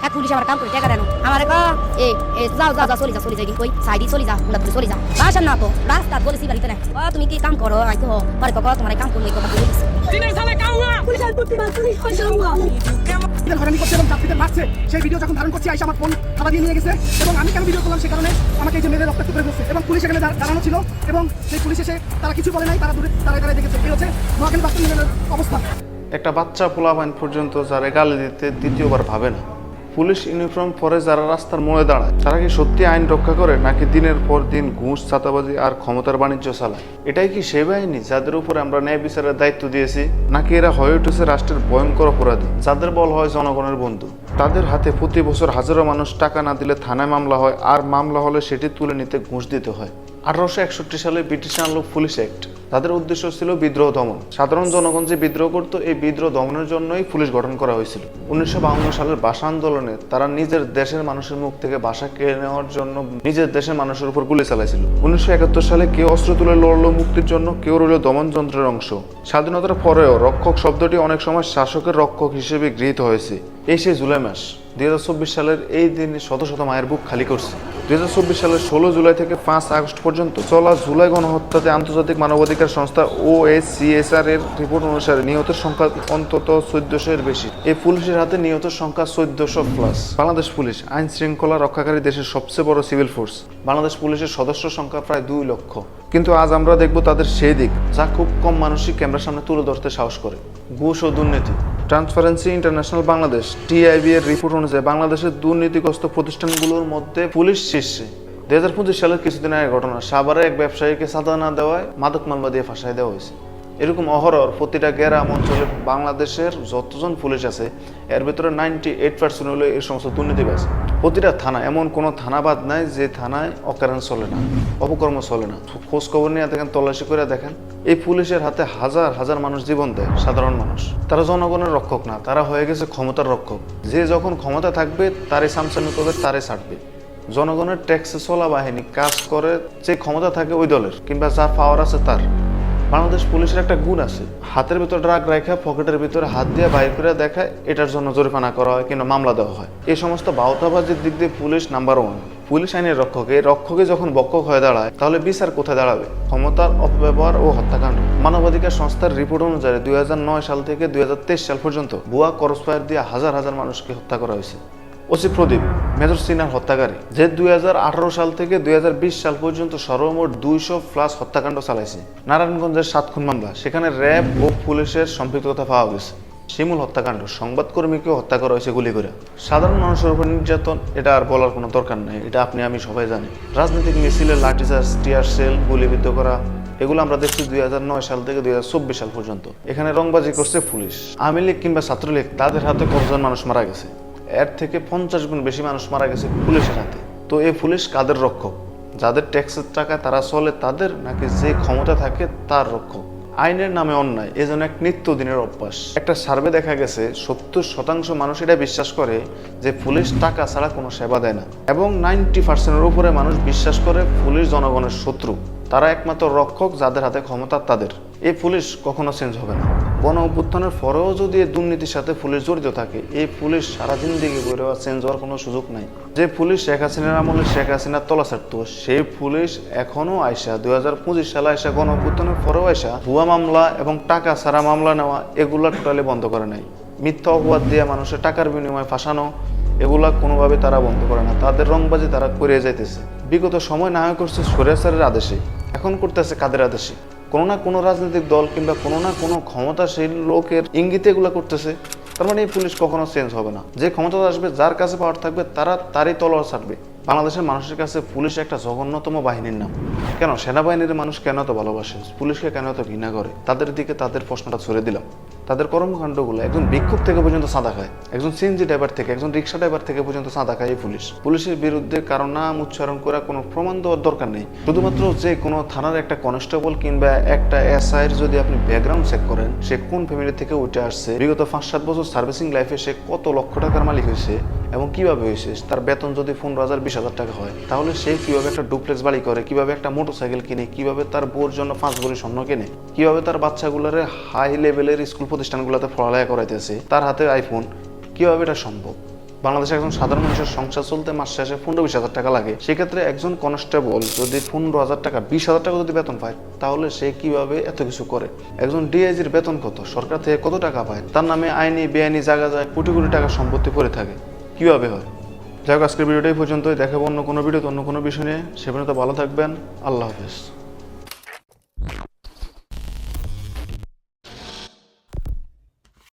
এক পুলিশ আমার কাম করে টাকা দেন আমার ক এই এই যাও যাও যাও চলে যা চলে যাই কই সাইডি চলে যা উলা চলে যা বাসার না তো রাস্তা বলেছি বাড়িতে না। ও তুমি কি কাম করো? আই তো পরে কক তোমার কাম করলে কথা বলে করছে এবং যাত্রীদের মারছে সেই ভিডিও যখন ধারণ করছি আইসা আমার ফোন থাবা দিয়ে নিয়ে গেছে এবং আমি কেন ভিডিও করলাম সে কারণে আমাকে এই যে মেরে রক্তাক্ত করে বসছে এবং পুলিশ এখানে দা- দাঁড়ানো ছিল এবং সেই পুলিশ এসে তারা কিছু বলে নাই তারা দূরে দাঁড়ায় দেখেছে এই হচ্ছে নোয়াখালী বাস্তব অবস্থা। একটা বাচ্চা পোলাপাইন পর্যন্ত যারা গালি দিতে দ্বিতীয়বার ভাবে না। পুলিশ ইউনিফর্ম পরে যারা রাস্তার মোড়ে দাঁড়ায়, তারা কি সত্যি আইন রক্ষা করে, নাকি দিনের পর দিন ঘুষ ছাতাবাজি আর ক্ষমতার বাণিজ্য চালায়? এটাই কি সেই বাহিনী যাদের উপরে আমরা ন্যায় বিচারের দায়িত্ব দিয়েছি, নাকি এরা হয়ে উঠেছে রাষ্ট্রের ভয়ঙ্কর অপরাধী? যাদের বল হয় জনগণের বন্ধু। তাদের হাতে প্রতি বছর হাজারো মানুষ টাকা না দিলে থানায় মামলা হয়, আর মামলা হলে সেটি তুলে নিতে ঘুষ দিতে হয়। আঠারোশো একষট্টি সালে ব্রিটিশ আনলো পুলিশ অ্যাক্ট। তাদের উদ্দেশ্য ছিল বিদ্রোহ দমন। সাধারণ জনগণ যে বিদ্রোহ করতো, এই বিদ্রোহ দমনের জন্যই পুলিশ গঠন করা হয়েছিল। উনিশশো সালের ভাষা আন্দোলনে তারা নিজের দেশের মানুষের মুখ থেকে ভাষা কেড়ে নেওয়ার জন্য নিজের দেশের মানুষের উপর গুলি চালাইছিল। উনিশশো একাত্তর সালে কেউ অস্ত্র তুলে লড়লো মুক্তির জন্য, কেউ রইল দমন যন্ত্রের অংশ। স্বাধীনতার পরেও রক্ষক শব্দটি অনেক সময় শাসকের রক্ষক হিসেবে গৃহীত হয়েছে। এই সেই জুলাই মাস, দুই হাজার চব্বিশ সালের এই দিনে শত শত মায়ের বুক খালি করছে। দুই হাজার চব্বিশ সালের ষোলো জুলাই থেকে পাঁচ আগস্ট পর্যন্ত চলা জুলাই গণহত্যাতে আন্তর্জাতিক মানবাধিকার সংস্থা ও এস এর রিপোর্ট অনুসারে নিহতের সংখ্যা অন্তত চোদ্দশো এর বেশি। এই পুলিশের হাতে নিহতের সংখ্যা চোদ্দশো প্লাস বাংলাদেশ পুলিশ আইন শৃঙ্খলা রক্ষাকারী দেশের সবচেয়ে বড় সিভিল ফোর্স বাংলাদেশ পুলিশের সদস্য সংখ্যা প্রায় দুই লক্ষ। কিন্তু আজ আমরা দেখব তাদের সেই দিক, যা খুব কম মানুষই ক্যামেরার সামনে তুলে ধরতে সাহস করে। ঘুষ ও দুর্নীতি। ট্রান্সপারেন্সি ইন্টারন্যাশনাল বাংলাদেশ টিআইবি এর রিপোর্ট অনুযায়ী বাংলাদেশের দুর্নীতিগ্রস্ত প্রতিষ্ঠানগুলোর মধ্যে পুলিশ শীর্ষে। দুই হাজার পঁচিশ সালের কিছুদিন আগে ঘটনা, সাভারে এক ব্যবসায়ীকে সাদা না দেওয়ায় মাদক মালবা দিয়ে ফাঁসাই দেওয়া হয়েছে। এরকম অহরর প্রতিটা গ্রাম অঞ্চলে বাংলাদেশের যতজন পুলিশ আছে, এর ভিতরে নাইনটি এইট পার্সেন্ট হলো এই সমস্ত দুর্নীতিবাজ। প্রতিটা থানা, এমন কোনো থানা বাদ নাই যে থানায় অকারেন্স চলে না, অপকর্ম চলে না। খোঁজ খবর নিয়ে দেখেন, তল্লাশি করে দেখেন, এই পুলিশের হাতে হাজার হাজার মানুষ জীবন দেয়, সাধারণ মানুষ। তারা জনগণের রক্ষক না, তারা হয়ে গেছে ক্ষমতার রক্ষক। যে যখন ক্ষমতা থাকবে, তারই সামসামি করবে, তারই ছাড়বে। জনগণের ট্যাক্সে চলা বাহিনী কাজ করে, যে ক্ষমতা থাকে ওই দলের, কিংবা যার পাওয়ার আছে তার। বাংলাদেশ পুলিশের একটা গুণ আছে। হাতের ভিতর ড্রাগ রাখা পকেটের ভিতরে হাত দিয়ে বাইর করে দেখায় এটার জন্য জরিমানা করা হয় কিংবা মামলা দেওয়া হয়। এই সমস্ত বাউতাবাজির দিক দিয়ে পুলিশ নাম্বার ওয়ান পুলিশ আইনের রক্ষক। রক্ষকে যখন বক্ষক হয়ে দাঁড়ায়, তাহলে বিচার কোথায় দাঁড়াবে? ক্ষমতার অপব্যবহার ও হত্যাকাণ্ড। মানবাধিকার সংস্থার রিপোর্ট অনুযায়ী দুই হাজার নয় সাল থেকে দুই হাজার তেইশ সাল পর্যন্ত ভুয়া করসফায়ার দিয়ে হাজার হাজার মানুষকে হত্যা করা হয়েছে। ওসি প্রদীপ, মেজর সিনহার হত্যাকারী, যে দুই হাজার আঠারো সাল থেকে দুই হাজার বিশ সাল পর্যন্ত সর্বমোট দুইশো প্লাস হত্যাকাণ্ড চালাইছে। নারায়ণগঞ্জের সাত খুন মামলা সেখানে র্যাব ও পুলিশের সম্পৃক্ততা পাওয়া গেছে। শিমুল হত্যাকাণ্ড সংবাদকর্মীকেও হত্যা করা হয়েছে গুলি করে। সাধারণ মানুষের উপর নির্যাতন, এটা আর বলার কোনো দরকার নেই, এটা আপনি, আমি সবাই জানি। রাজনৈতিক মিছিলে লাঠিচার্জ, টিয়ার সেল, গুলিবিদ্ধ করা, এগুলো আমরা দেখছি দুই হাজার নয় সাল থেকে দুই হাজার চব্বিশ সাল পর্যন্ত। এখানে রংবাজি করছে পুলিশ। আওয়ামী লীগ কিংবা ছাত্রলীগ, তাদের হাতে কতজন মানুষ মারা গেছে? এর থেকে পঞ্চাশ গুণ বেশি মানুষ মারা গেছে পুলিশের হাতে। তো এই পুলিশ কাদের রক্ষক? যাদের ট্যাক্সের টাকা তারা চলে তাদের নাকি যে ক্ষমতা থাকে তার রক্ষক? আইনের নামে অন্যায়, এ যেন এক নিত্যদিনের অভ্যাস। একটা সার্ভে দেখা গেছে, সত্তর শতাংশ মানুষ এটা বিশ্বাস করে যে পুলিশ টাকা ছাড়া কোনো সেবা দেয় না। এবং নাইনটি পার্সেন্টের উপরে মানুষ বিশ্বাস করে পুলিশ জনগণের শত্রু। তারা একমাত্র রক্ষক যাদের হাতে ক্ষমতা তাদের। এই পুলিশ কখনো চেঞ্জ হবে না। গণ অভ্যুত্থানের পরেও যদি এই দুর্নীতির সাথে পুলিশ জড়িত থাকে, এই পুলিশ সারা জিন্দিগি বেরো চেঞ্জ হওয়ার কোনো সুযোগ নাই। যে পুলিশ শেখ হাসিনার আমলে শেখ হাসিনার তলা ছাড়তো সেই পুলিশ এখনও আয়সা দুই হাজার পঁচিশ সালে আয়সা গণ অভ্যুত্থানের পরেও আয়সা ভুয়া মামলা এবং টাকা ছাড়া মামলা নেওয়া, এগুলা টোটালি বন্ধ করে নাই। মিথ্যা অপবাদ দিয়ে মানুষের টাকার বিনিময়ে ফাঁসানো, এগুলা কোনোভাবে তারা বন্ধ করে না। তাদের রংবাজি তারা করে যাইতেছে। বিগত সময় না হয় করছে সরিয়াসারের আদেশে, এখন করতেছে কাদের আদেশে? কোনো না কোনো রাজনৈতিক দল কিংবা কোনো না কোনো ক্ষমতাশীল লোকের ইঙ্গিতে এগুলো করতেছে, তার মানে এই পুলিশ কখনো চেঞ্জ হবে না। যে ক্ষমতা আসবে, যার কাছে পাওয়ার থাকবে, তারা তারই তলোয়ার ছাড়বে। বাংলাদেশের মানুষের কাছে পুলিশ একটা জঘন্যতম বাহিনীর নাম। কেন সেনাবাহিনীর মানুষ কেন তো ভালোবাসে? পুলিশকে কেন তো ঘৃণা করে? তাদের দিকে তাদের প্রশ্নটা ছড়ে দিলাম। তাদের কর্মকাণ্ডগুলো একজন বিক্ষোভ থেকে পর্যন্ত সাদা খায়, একজন সিএনজি ড্রাইভার থেকে, একজন রিক্সা ড্রাইভার থেকে পর্যন্ত সাদা খায় এই পুলিশ। পুলিশের বিরুদ্ধে কারও নাম উচ্চারণ করা কোনো প্রমাণ দেওয়ার দরকার নেই। শুধুমাত্র যে কোনো থানার একটা কনস্টেবল কিংবা একটা এসআইয়ের যদি আপনি ব্যাকগ্রাউন্ড চেক করেন, সে কোন ফ্যামিলি থেকে উঠে আসছে, বিগত পাঁচ সাত বছর সার্ভিসিং লাইফে সে কত লক্ষ টাকার মালিক হয়েছে এবং কীভাবে হয়েছে? তার বেতন যদি পনেরো হাজার, বিশ হাজার টাকা হয়, তাহলে সে কীভাবে একটা ডুপ্লেক্স বাড়ি করে, কীভাবে একটা মোটরসাইকেল কিনে, কীভাবে তার বউর জন্য পাঁচ ভরি স্বর্ণ কেনে, কীভাবে তার বাচ্চাগুলোরে হাই লেভেলের স্কুল প্রতিষ্ঠানগুলোতে পড়ালেখা করাইতেছে, তার হাতে আইফোন কীভাবে এটা সম্ভব? বাংলাদেশে একজন সাধারণ মানুষের সংসার চলতে মাস শেষে পনেরো, বিশ হাজার টাকা লাগে। সেক্ষেত্রে একজন কনস্টেবল যদি পনেরো হাজার টাকা, বিশ হাজার টাকা যদি বেতন পায়, তাহলে সে কীভাবে এত কিছু করে? একজন ডিআইজির বেতন কত? সরকার থেকে কত টাকা পায়? তার নামে আইনি, বেআইনি জায়গা যায়, কোটি কোটি টাকা সম্পত্তি পড়ে থাকে। কীভাবে হয়? যাই হোক, আজকের ভিডিওটাই পর্যন্ত দেখাবো অন্য কোনো ভিডিওতে, অন্য কোনো বিষয় নিয়ে। সে পর্যন্ত ভালো থাকবেন। আল্লাহ হাফেজ।